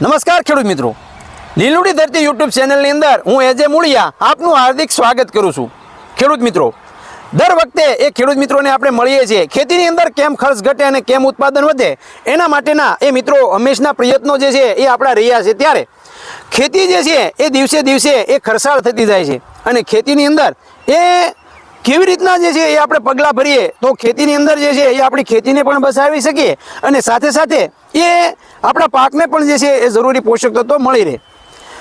નમસ્કાર ખેડૂત મિત્રો. લીલુડી ધરતી યુટ્યુબ ચેનલની અંદર હું એજે મૂળિયા આપનું હાર્દિક સ્વાગત કરું છું. ખેડૂત મિત્રો, દર વખતે એ ખેડૂત મિત્રોને આપણે મળીએ છીએ. ખેતીની અંદર કેમ ખર્ચ ઘટે અને કેમ ઉત્પાદન વધે, એના માટેના એ મિત્રો હંમેશના પ્રયત્નો જે છે એ આપણા રહ્યા છે ત્યારે. ખેતી જે છે એ દિવસે દિવસે એ ખરસાળ થતી જાય છે. અને ખેતીની અંદર એ કેવી રીતના જે છે એ આપણે પગલાં ભરીએ, તો ખેતીની અંદર જે છે એ આપણી ખેતીને પણ બચાવી શકીએ અને સાથે સાથે એ આપણા પાકને પણ જે છે એ જરૂરી પોષક તત્વો મળી રહે.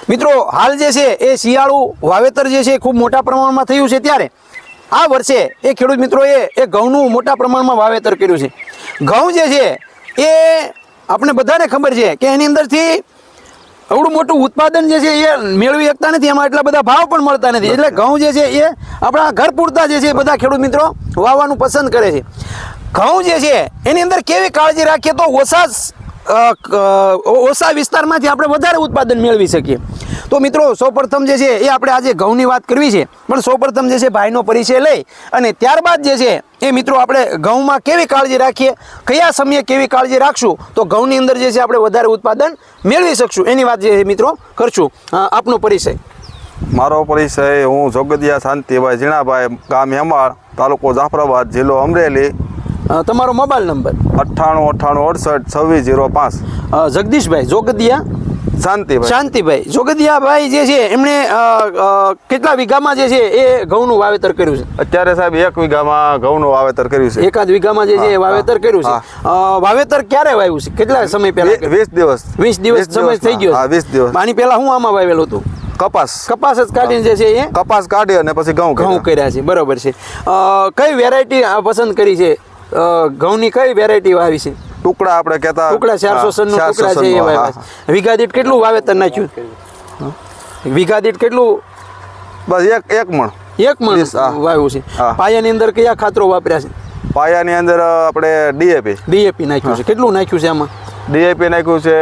મિત્રો, હાલ જે છે એ શિયાળુ વાવેતર જે છે ખૂબ મોટા પ્રમાણમાં થયું છે ત્યારે. આ વર્ષે એ ખેડૂત મિત્રોએ એ ઘઉંનું મોટા પ્રમાણમાં વાવેતર કર્યું છે. ઘઉં જે છે એ આપણે બધાને ખબર છે કે એની અંદરથી એવડું મોટું ઉત્પાદન જે છે એ મેળવી શકતા નથી. એમાં એટલા બધા ભાવ પણ મળતા નથી. એટલે ઘઉં જે છે એ આપણા ઘર પૂરતા જે છે એ બધા ખેડૂત મિત્રો વાવવાનું પસંદ કરે છે. ઘઉં જે છે એની અંદર કેવી કાળજી રાખીએ તો ઓછા ઓછા વિસ્તારમાંથી આપણે વધારે ઉત્પાદન મેળવી શકીએ. તો મિત્રો સૌપ્રથમ જે છે એ આપણે આજે ઘઉંની વાત કરવી છે. પણ સૌપ્રથમ જે છે ભાઈનો પરિચય લઈ અને ત્યારબાદ જે છે એ મિત્રો આપણે ઘઉંમાં કેવી કાળજી રાખીએ કયા સમયે કેવી કાળજી રાખશું તો ઘઉંની અંદર જે છે આપણે વધારે ઉત્પાદન મેળવી શકશું. એની વાત જે છે મિત્રો કરશું. આપનો પરિચય. મારો પરિચય હું જોગદિયા શાંતિભાઈ ઝીણાભાઈ ગામ હેમાળ તાલુકો જાફરાબાદ જિલ્લો અમરેલી. તમારો મોબાઈલ નંબર? અઠ્ઠાણું અઠ્ઠાણું અડસઠ છવ્વીસ જીરો પાંચ. જગદીશભાઈ જોગદિયા? શાંતિભાઈ. શાંતિભાઈ. જોગદિયાભાઈ જે છે એમણે કેટલા વીઘામાં જે છે એ ઘઉંનું વાવેતર કર્યું છે? અત્યારે સાહેબ એક વીઘામાં ઘઉંનું વાવેતર કર્યું છે. એકાદ વીઘામાં જે છે એ વાવેતર કર્યું છે. વાવેતર ક્યારે વાવ્યું છે? કેટલા સમય પહેલા વીસ દિવસ. વીસ દિવસ સમય થઈ ગયો વીસ દિવસ. આની પહેલા હું આમાં વાવેલું હતું? કપાસ. કપાસ જ કાઢીને જે છે એ? કપાસ કાઢી અને પછી ઘઉં ઘઉં. કર્યા. છે. બરોબર છે. કઈ વેરાયટી પસંદ કરી છે? ઘઉંની કઈ વેરાયટી વાવી છે? ટુકડા આપણે કહેતા ટુકડા ચારસો સન ટુકડા છે એ વીઘા દીઠ કેટલું વાવેતર નાખ્યું? વીઘા દીઠ કેટલું? બસ એક એક મણ. એક મણ વાવ્યું છે. પાયાની અંદર કયા ખાતરો વાપર્યા છે? પાયાની અંદર આપણે ડીએપી. ડીએપી નાખ્યું છે. કેટલું નાખ્યું છે આમાં? ડીએપી નાખ્યું છે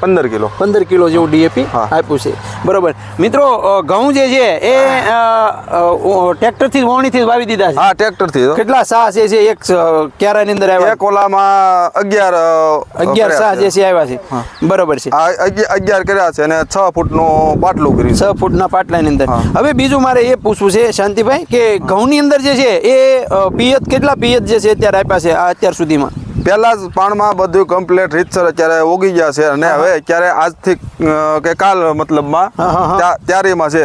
પંદર કિલો. પંદર કિલો જેવું ડીએપી આપ્યું છે. બરોબર. મિત્રો ઘઉં જે છે એ ટ્રેક્ટરથી વાવણીથી વાવી દીધા છે. હા ટ્રેક્ટરથી કેટલા સાહ છે જે એક અ, ક્યારાની અંદર આવ્યા? એક ઓલામાં અગિયાર અગિયાર સાહ જે છે આવ્યા છે. બરોબર છે. અગિયાર કર્યા છે અને છ ફૂટનું પાટલું કર્યું છ. ફૂટના પાટલાની અંદર. હવે બીજું મારે એ પૂછવું છે શાંતિભાઈ કે ઘઉંની અંદર જે છે એ પિયત કેટલા પિયત જે છે અત્યારે આપ્યા છે આ અત્યાર સુધીમાં? પહેલા જ પાણમાં બધું કમ્પ્લીટ રીતસર અત્યારે ઓગી ગયા છે અને હવે અત્યારે આજથી કે કાલ મતલબમાં. ત્યારીમાં છે.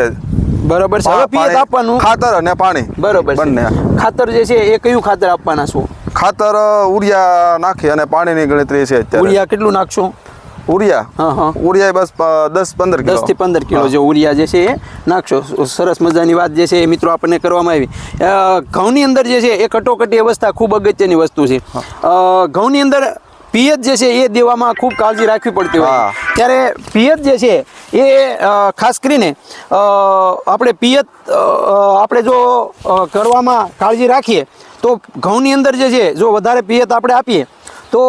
બરોબર છે. હવે પિયત આપવાનું. ખાતર અને પાણી બરોબર બંને. ખાતર જે છે એ કયું ખાતર આપવાના છો? ખાતર ઉરિયા નાખી અને પાણીની ગણતરી છે અત્યારે. ઉરિયા કેટલું નાખશો? ઉરિયા? હા હા. ઉરિયા બસ દસ પંદર કિલો. દસથી પંદર કિલો જે ઉરિયા જે છે એ નાખશો. સરસ મજાની વાત જે છે એ મિત્રો આપણને કરવામાં આવી. ઘઉંની અંદર જે છે એ કટોકટી અવસ્થા ખૂબ અગત્યની વસ્તુ છે. ઘઉંની અંદર પિયત જે છે એ દેવામાં ખૂબ કાળજી રાખવી પડતી હોય. ત્યારે પિયત જે છે એ ખાસ કરીને આપણે પિયત આપણે જો કરવામાં કાળજી રાખીએ તો ઘઉંની અંદર જે છે જો વધારે પિયત આપણે આપીએ તો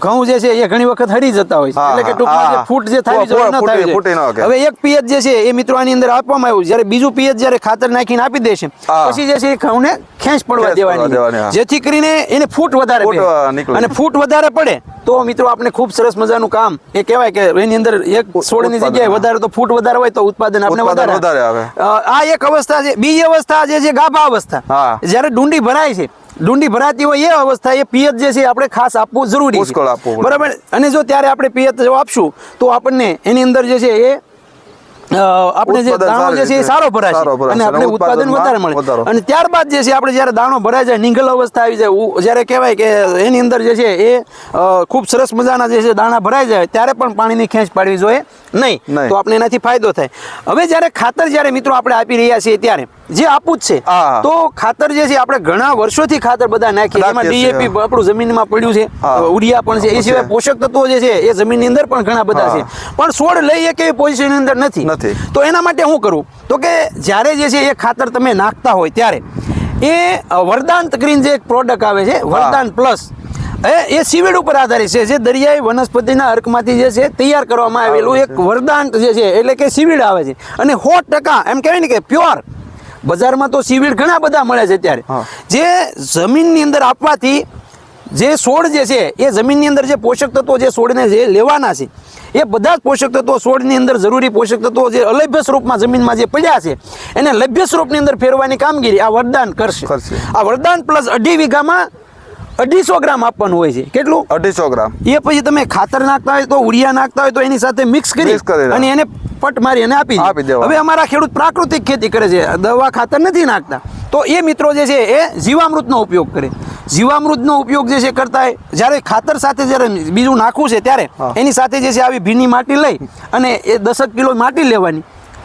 ઘઉં જે છે એ ઘણી વખત હરી જતા હોય છે. એટલે કે ટૂંકમાં જે ફૂટ જે થાય છે. ન શકે. હવે એક પિયત જે છે એ મિત્રો આની અંદર આપવામાં આવ્યું જ્યારે બીજું પિયત જ્યારે ખાતર નાખીને આપી દેશે પછી જે છે એ ઘઉંને ખેંચ પડવા દેવાની. જેથી કરીને એને ફૂટ વધારે પડે. અને ફૂટ વધારે પડે તો મિત્રો આપણે ખૂબ સરસ મજાનું કામ. એ કહેવાય કે એની અંદર એક છોડની જગ્યાએ વધારે તો ફૂટ વધારે હોય તો ઉત્પાદન આપણે વધારે આવે. આ એક અવસ્થા છે. બીજી અવસ્થા જે છે ગાભા અવસ્થા. જ્યારે ડુંડી ભરાય છે ડુંડી ભરાતી હોય એ અવસ્થા એ પિયત જે છે આપણે ખાસ આપવું જરૂરી છે. બરાબર? અને જો ત્યારે આપણે પિયત જો આપશું તો આપણને એની અંદર જે છે એ આપણે જે દાણો જે છે એ સારો ભરાશે અને આપણે ઉત્પાદન વધારે મળે. અને ત્યારબાદ જે છે આપણે જ્યારે દાણો ભરાય જાય નિંગલ અવસ્થા આવી જાય જ્યારે કહેવાય કે એની અંદર જે છે એ ખૂબ સરસ મજાના જે છે દાણા ભરાઈ જાય ત્યારે પણ પાણીની ખેંચ પાડવી જોઈએ નહીં. તો આપણે એનાથી ફાયદો થાય. હવે જ્યારે ખાતર જ્યારે મિત્રો આપણે આપી રહ્યા છીએ ત્યારે જે આપવું જ છે. તો ખાતર જે છે આપણે ઘણા વર્ષોથી ખાતર બધા નાખીએ એમાં ડીએપી આપણું જમીનમાં પડ્યું છે. ઉડિયા પણ છે. એ સિવાય પોષક તત્વો જે છે એ જમીનની અંદર પણ ઘણા બધા છે. પણ છોડ લઈ એક એવી પોઝિશનની અંદર નથી. તો એના માટે હું કરું? તો કે જ્યારે જે છે એ ખાતર તમે નાખતા હોય ત્યારે એ વરદાંત વરદાન ગ્રીન જે એક પ્રોડક્ટ આવે છે વરદાન પ્લસ એ સીવીડ ઉપર આધારિત છે. જે દરિયાઈ વનસ્પતિના અર્કમાંથી જે છે તૈયાર કરવામાં આવેલું એક વરદાન જે છે એટલે કે સીવીડ આવે છે. અને સો ટકા એમ કહેવાય ને કે પ્યોર બજારમાં તો સીવીડ ઘણા બધા મળે છે અત્યારે. જે જમીનની અંદર આપવાથી જે છોડ જે છે એ જમીનની અંદર જે પોષક તત્વો જે છોડને જે લેવાના છે એ બધા જ પોષક તત્વો છોડની અંદર જરૂરી પોષક તત્વો જે અલભ્ય સ્વરૂપમાં જમીનમાં જે પડ્યા છે એને લભ્ય સ્વરૂપની અંદર ફેરવાની કામગીરી આ વરદાન કરશે. આ વરદાન પ્લસ અઢી વીઘામાં અઢીસો ગ્રામ આપવાનું હોય છે. કેટલું? અઢીસો ગ્રામ. એ પછી તમે ખાતર નાખતા હોય તો ઉડિયા નાખતા હોય તો એની સાથે મિક્સ કરી અને એને પટ મારી અને આપી આપી દેવા. હવે અમારા ખેડૂત પ્રાકૃતિક ખેતી કરે છે દવા ખાતર નથી નાખતા. તો એ મિત્રો જે છે એ જીવામૃતનો ઉપયોગ કરે. જીવામૃતનો ઉપયોગ જે છે કરતા જ્યારે ખાતર સાથે જ્યારે બીજું નાખવું છે ત્યારે એની સાથે જે છે આવી ભીની માટી લઈ અને એ દસક કિલો માટી લેવાની.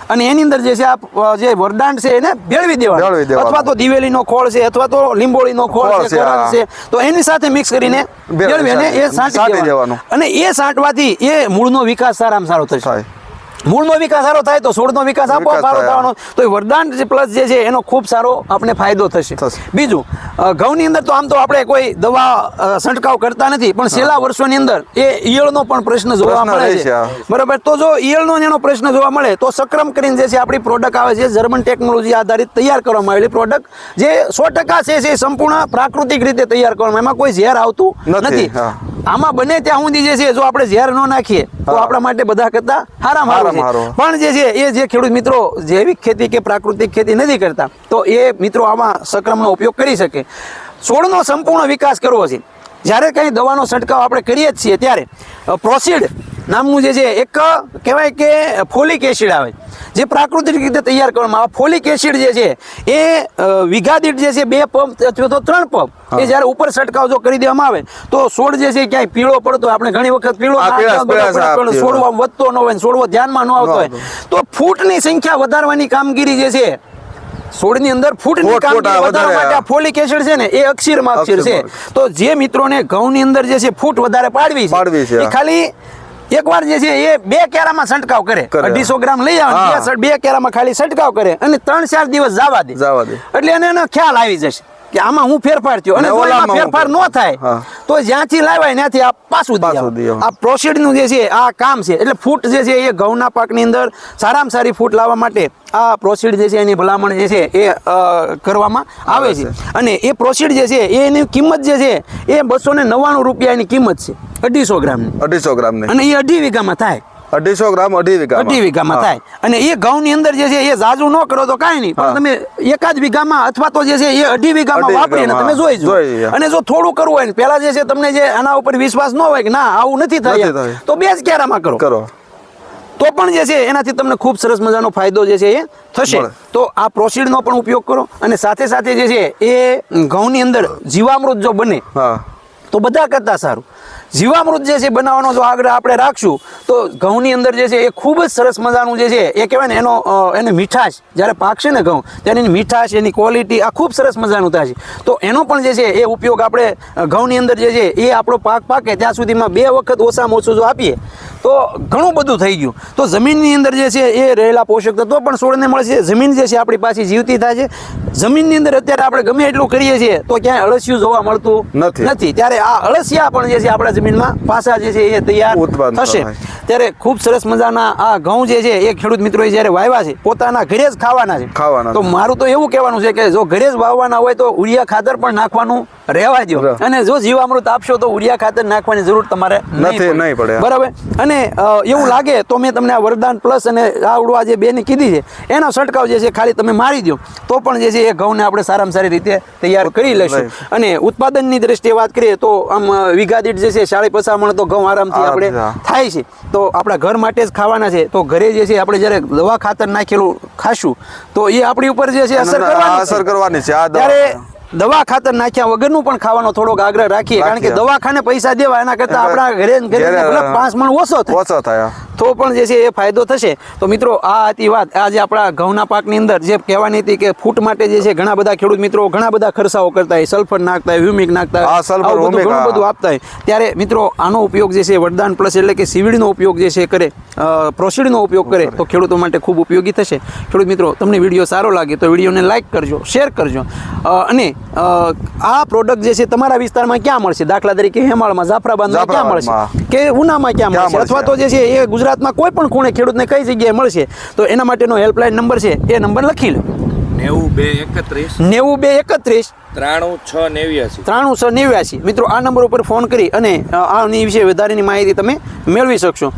અને એની અંદર જે છે આ જે વરદાન છે એને ભેળવી દેવાનું. અથવા તો દિવેલીનો ખોળ છે અથવા તો લીંબોળીનો ખોળ છે છે, છે તો એની સાથે મિક્સ કરીને ભેળવી અને એ સાંટી- દેવાનું. અને એ સાંટવાથી એ મૂળનો વિકાસ સારામાં સારો થશે. મૂળનો વિકાસ સારો થાય તો છોડનો વિકાસ આપો સારો થવાનો તો એ વરદાન પ્લસ જે છે એનો ખૂબ સારો આપણે ફાયદો થશે. બીજું ઘઉંની અંદર તો આમ તો આપણે કોઈ દવા છંટકાવ કરતા નથી પણ છેલ્લા વર્ષોની અંદર એ ઈયળનો પણ પ્રશ્ન જોવા મળે છે. બરાબર તો જો ઈયળનો ને એનો પ્રશ્ન જોવા મળે તો સક્રમ કરીને જે છે આપણી પ્રોડક્ટ આવે છે જર્મન ટેકનોલોજી આધારિત તૈયાર કરવામાં આવેલી પ્રોડક્ટ જે સો ટકા છે સંપૂર્ણ પ્રાકૃતિક રીતે તૈયાર કરવામાં એમાં કોઈ ઝેર આવતું નથી. આમાં બને ત્યાં સુધી જે છે જો આપણે ઝેર ન નાખીએ તો આપણા માટે બધા કરતા હારામ હારું. પણ જે છે એ જે ખેડૂત મિત્રો જૈવિક ખેતી કે પ્રાકૃતિક ખેતી નથી કરતા તો એ મિત્રો આમાં સક્રમનો ઉપયોગ કરી શકે. છોડનો સંપૂર્ણ વિકાસ કરવો છે. જ્યારે કંઈ દવાનો છંટકાવ આપણે કરીએ જ છીએ ત્યારે પ્રોસીડ નામનું જે છે એક કહેવાય કે ફોલિક એસિડ આવે. જે પ્રાકૃતિક રીતે તૈયાર કરવામાં આવે. ફોલિક એસિડ જે છે એ દીઠ જે છે બે પંપ અથવા તો ત્રણ પંપ એ જ્યારે ઉપર છંટકાવ જો કરી દેવામાં આવે તો છોડ જે છે ક્યાંય પીળો પડતો આપણે ઘણી વખત પીળો છોડવા વધતો ન હોય છોડવો ધ્યાનમાં ન આવતો હોય. તો ફૂટની સંખ્યા વધારવાની કામગીરી જે છે છોડની અંદર ફૂટની ફૂટ, ફૂટ, કામગીરી વધારવા માટે આ ફોલિક એસિડ છે ને એ અક્ષીર છે. અક્ષીરમાં. તો જે મિત્રોને ઘઉંની અંદર જે છે ફૂટ વધારે પાડવી પાડવી છે, એ ખાલી એકવાર જે છે એ બે કેરામાં છંટકાવ કરે. અઢીસો ગ્રામ લઈ આવે બે કેરામાં ખાલી છંટકાવ કરે અને ત્રણ ચાર દિવસ જવા દે જવા દે. એટલે એને એનો ખ્યાલ આવી જશે કે આમાં હું ફેરફાર થયો. અને ઓલામાં ફેરફાર ન થાય તો જ્યાંથી લાવ્યા ત્યાંથી આ પાછું દઈ પાછું આવે. આ પ્રોસીડનું જે છે આ કામ છે એટલે ફૂટ જે છે એ ઘઉંના પાકની અંદર સારામાં સારી ફૂટ લાવવા માટે આ પ્રોસીડ જે છે એની ભલામણ જે છે એ કરવામાં આવે છે. અને એ પ્રોસીડ જે છે એની કિંમત જે છે એ બસો ને નવ્વાણું રૂપિયાની કિંમત છે અઢીસો ગ્રામની. અઢીસો ગ્રામની અને એ અઢી વીઘામાં થાય. અઢીસો ગ્રામ અઢી વીઘા અઢી વીઘામાં થાય. અને એ ઘઉંની અંદર જે છે એ જાજુ ન કરો તો કાંઈ નહીં. પણ તમે એકાદ વીઘામાં અથવા તો જે છે એ અઢી વીઘામાં વાપરીને તમે જોઈ જુઓ. અને જો થોડું કરવું હોય ને પહેલા જે છે તમને જે આના ઉપર વિશ્વાસ ન હોય કે ના આવું નથી થાય. તો બે જ ક્યારામાં કરો. કરો. તો પણ જે છે એનાથી તમને ખૂબ સરસ મજાનો ફાયદો જે છે એ થશે. તો આ પ્રોસીડનો પણ ઉપયોગ કરો. અને સાથે સાથે જે છે એ ઘઉંની અંદર જીવામૃત જો બને તો બધા કરતાં સારું. જીવામૃત જે છે બનાવવાનો જો આગ્રહ આપણે રાખશું, તો ઘઉંની અંદર જે છે એ ખૂબ જ સરસ મજાનું જે છે, એ કહેવાય ને એનો એની મીઠાશ, જ્યારે પાકશે ને ઘઉં એની મીઠાશ, એની ક્વોલિટી આ ખૂબ સરસ મજાનું થાય છે. તો એનો પણ જે છે એ ઉપયોગ આપણે ઘઉંની અંદર જે છે એ આપણો પાક પાકે, ત્યાં સુધીમાં બે વખત ઓછામાં ઓછું જો આપીએ તો ઘણું બધું થઈ ગયું. તો જમીનની અંદર જે છે એ રહેલા પોષક તત્વો પણ છોડને મળશે. જમીન જે છે આપણી પાસે જીવતી થાય છે જમીનની અંદર અત્યારે આપણે ગમે એટલું કરીએ છીએ તો ક્યાંય અળસિયું જોવા મળતું નથી. ત્યારે આ અળસિયા પણ જે છે આપણા જમીનમાં પાછા જે છે એ તૈયાર થશે. ત્યારે ખૂબ સરસ મજાના આ ઘઉં જે છે એ ખેડૂત મિત્રોએ જ્યારે વાવ્યા છે પોતાના ઘરે જ ખાવાના છે. ખાવાના તો મારું તો એવું કહેવાનું છે કે જો ઘરે જ વાવવાના હોય તો ઉરિયા ખાતર પણ નાખવાનું રહેવા દો અને જો જીવામૃત આપશો તો ઉરિયા ખાતર નાખવાની જરૂર તમારે નથી, નહીં પડે. બરાબર? અને એવું લાગે તો મેં તમને આ વરદાન પ્લસ અને આવડું આ જે બેની કીધી છે એનો છંટકાવ જે છે ખાલી તમે મારી દો તો પણ જે છે એ ઘઉંને આપણે સારામાં સારી રીતે તૈયાર કરી લઈશું. અને ઉત્પાદનની દ્રષ્ટિએ વાત કરીએ તો આમ વીઘા દીઠ જે છે સાડી પસામણ તો ઘઉં આરામથી આપણે થાય છે. તો આપણા ઘર માટે જ ખાવાના છે. તો ઘરે જે છે આપણે જ્યારે દવા ખાતર નાખેલું ખાશું તો એ આપણી ઉપર જે છે અસર કરવાની અસર કરવાની છે. આ ત્યારે દવા ખાતર નાખ્યા વગરનું પણ ખાવાનો થોડોક આગ્રહ રાખીએ. કારણ કે દવાખાને પૈસા દેવા એના કરતા આપણા ઘરે. પાંચ મણ ઓછો થાય. ઓછો થાય તો પણ જે છે એ ફાયદો થશે. તો મિત્રો આ હતી વાત. આજે આપણા ઘઉંના પાકની અંદર જે કહેવાની હતી કે ફૂટ માટે જે છે ઘણા બધા ખેડૂત મિત્રો ઘણા બધા ખર્ચાઓ કરતા હોય. સલ્ફર નાખતા હોય હ્યુમિક નાખતા હોય. ઘણું બધું આપતા હોય. ત્યારે મિત્રો આનો ઉપયોગ જે છે વરદાન પ્લસ એટલે કે સીવીડીનો ઉપયોગ જે છે કરે. પ્રોસીડનો ઉપયોગ કરે. તો ખેડૂતો માટે ખૂબ ઉપયોગી થશે. ખેડૂત મિત્રો તમને વીડિયો સારો લાગે તો વિડીયોને લાઇક કરજો શેર કરજો. અને આ પ્રોડક્ટ જે છે તમારા વિસ્તારમાં ક્યાં મળશે? દાખલા તરીકે હેમાળમાં જાફરાબાદમાં ક્યાં મળશે? કે ઉનામાં ક્યાં મળશે? અથવા તો જે છે એ ગુજરાતમાં કોઈ પણ ખૂણે ખેડૂતને કઈ જગ્યાએ મળશે? તો એના માટેનો હેલ્પલાઇન નંબર છે એ નંબર લખી લો. નેવું બે એકત્રીસ. નેવું બે એકત્રીસ. ત્રાણું છ નેવ્યાસી. ત્રાણું છ નેવ્યાસી. મિત્રો આ નંબર ઉપર ફોન કરી અને આની વિશે વધારેની માહિતી તમે મેળવી શકશો.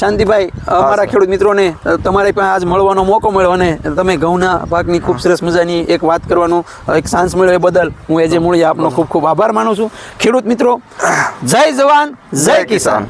શાંતિભાઈ અમારા ખેડૂત મિત્રોને તમારે પાસે આજ મળવાનો મોકો મળ્યો અને તમે ઘઉંના પાકની ખૂબ સરસ મજાની એક વાત કરવાનો એક સાંસ મળ્યો એ બદલ હું એજે મૂળિયા આપનો ખૂબ ખૂબ આભાર માનું છું. ખેડૂત મિત્રો જય જવાન જય કિસાન.